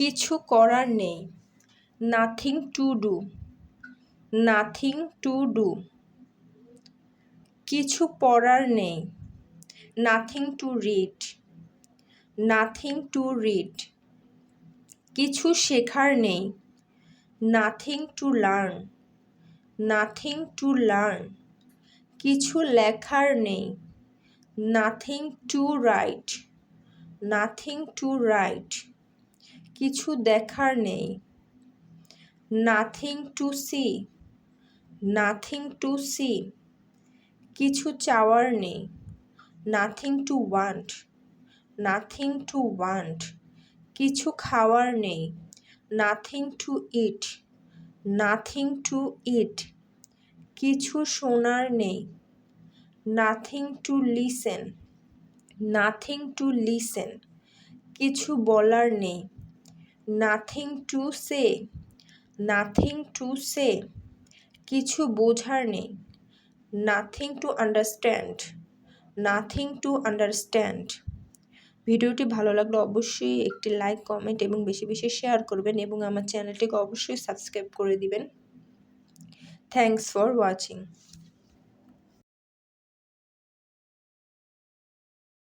কিছু করার নেই। Nothing to do. Nothing to do. কিছু পড়ার নেই। Nothing to read. Nothing to read. কিছু শেখার নেই। Nothing to learn. Nothing to learn. কিছু লেখার নেই। Nothing to write. Nothing to write. কিছু দেখার নেই। Nothing to see. Nothing to see. কিছু চাওয়ার নেই। Nothing to want. Nothing to want. কিছু খাওয়ার নেই। Nothing to eat. Nothing to eat. কিছু শোনার নেই। Nothing to listen. Nothing to listen. কিছু বলার নেই। Nothing to say, nothing to say, কিছু বোঝার নেই। Nothing to understand, nothing to understand. ভিডিওটি ভালো লাগলে অবশ্যই একটি লাইক, কমেন্ট এবং বেশি বেশি শেয়ার করবেন এবং আমার চ্যানেলটিকে অবশ্যই সাবস্ক্রাইব করে দিবেন। Thanks for watching.